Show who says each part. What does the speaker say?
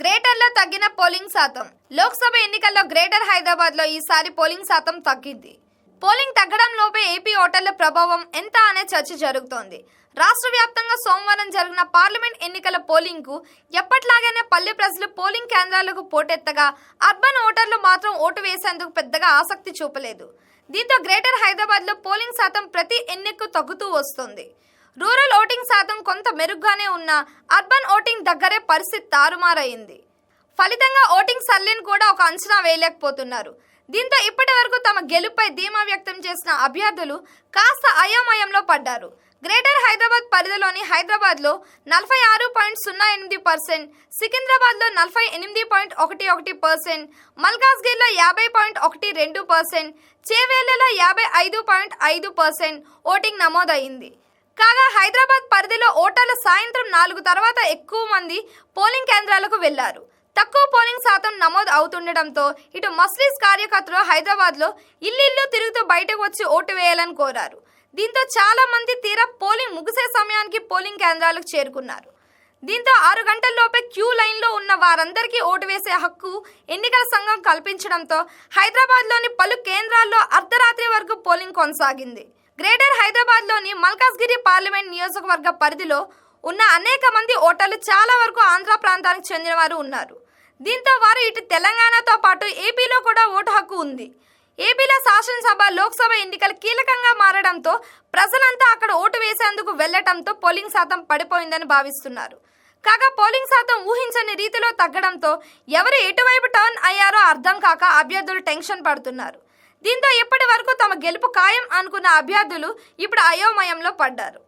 Speaker 1: గ్రేటర్లో తగ్గిన పోలింగ్ శాతం. లోక్సభ ఎన్నికల్లో గ్రేటర్ హైదరాబాద్లో ఈసారి పోలింగ్ శాతం తగ్గింది. పోలింగ్ తగ్గడంలోపే ఏపీ ఓటర్ల ప్రభావం ఎంత అనే చర్చ జరుగుతోంది. రాష్ట్ర వ్యాప్తంగా సోమవారం జరిగిన పార్లమెంట్ ఎన్నికల పోలింగ్కు ఎప్పట్లాగానే పల్లె ప్రజలు పోలింగ్ కేంద్రాలకు పోటెత్తగా అర్బన్ ఓటర్లు మాత్రం ఓటు వేసేందుకు పెద్దగా ఆసక్తి చూపలేదు. దీంతో గ్రేటర్ హైదరాబాద్లో పోలింగ్ శాతం ప్రతి ఎన్నికకు తగ్గుతూ వస్తుంది. రూరల్ ఓటింగ్ శాతం కొంత మెరుగ్గానే ఉన్న అర్బన్ ఓటింగ్ దగ్గరే పరిస్థితి తారుమారైంది. ఫలితంగా ఓటింగ్ సర్లేని కూడా ఒక అంచనా వేయలేకపోతున్నారు. దీంతో ఇప్పటి వరకు తమ గెలుపై ధీమా వ్యక్తం చేసిన అభ్యర్థులు కాస్త అయోమయంలో పడ్డారు. గ్రేటర్ హైదరాబాద్ పరిధిలోని హైదరాబాద్లో నలభై ఆరు పాయింట్ సున్నా ఎనిమిది పర్సెంట్ సికింద్రాబాద్లో నలభై ఎనిమిది పాయింట్ ఒకటి ఒకటి పర్సెంట్ మల్కాజ్గిరిలో యాభై పాయింట్ ఒకటి రెండు పర్సెంట్ చేవేళ్ళలో యాభై ఐదు పాయింట్ ఐదు పర్సెంట్ ఓటింగ్ నమోదైంది. కాగా హైదరాబాద్ పరిధిలో ఓటర్లు సాయంత్రం నాలుగు తర్వాత ఎక్కువ మంది పోలింగ్ కేంద్రాలకు వెళ్ళారు. తక్కువ పోలింగ్ శాతం నమోదు అవుతుండటంతో ఇటు మస్లిస్ కార్యకర్తలు హైదరాబాద్లో ఇల్లు తిరుగుతూ బయటకు వచ్చి ఓటు వేయాలని కోరారు. దీంతో చాలా మంది తీరా పోలింగ్ ముగిసే సమయానికి పోలింగ్ కేంద్రాలకు చేరుకున్నారు. దీంతో ఆరు గంటల్లోపే క్యూ లైన్లో ఉన్న వారందరికీ ఓటు వేసే హక్కు ఎన్నికల సంఘం కల్పించడంతో హైదరాబాద్లోని పలు కేంద్రాల్లో అర్ధరాత్రి వరకు పోలింగ్ కొనసాగింది. గ్రేటర్ హైదరాబాద్లోని మల్కాజ్గిరి పార్లమెంట్ నియోజకవర్గ పరిధిలో ఉన్న అనేక మంది ఓటర్లు చాలా వరకు ఆంధ్ర ప్రాంతానికి చెందిన వారు ఉన్నారు. దీంతో వారు ఇటు తెలంగాణతో పాటు ఏపీలో కూడా ఓటు హక్కు ఉంది. ఏపీలో శాసనసభ లోక్సభ ఎన్నికలు కీలకంగా మారడంతో ప్రజలంతా అక్కడ ఓటు వేసేందుకు వెళ్ళటంతో పోలింగ్ శాతం పడిపోయిందని భావిస్తున్నారు. కాగా పోలింగ్ శాతం ఊహించని రీతిలో తగ్గడంతో ఎవరు ఎటువైపు టర్న్ అయ్యారో అర్థం కాక అభ్యర్థులు టెన్షన్ పడుతున్నారు. దీంతో ఇప్పటి వరకు తమ గెలుపు ఖాయం అనుకున్న అభ్యర్థులు ఇప్పుడు అయోమయంలో పడ్డారు.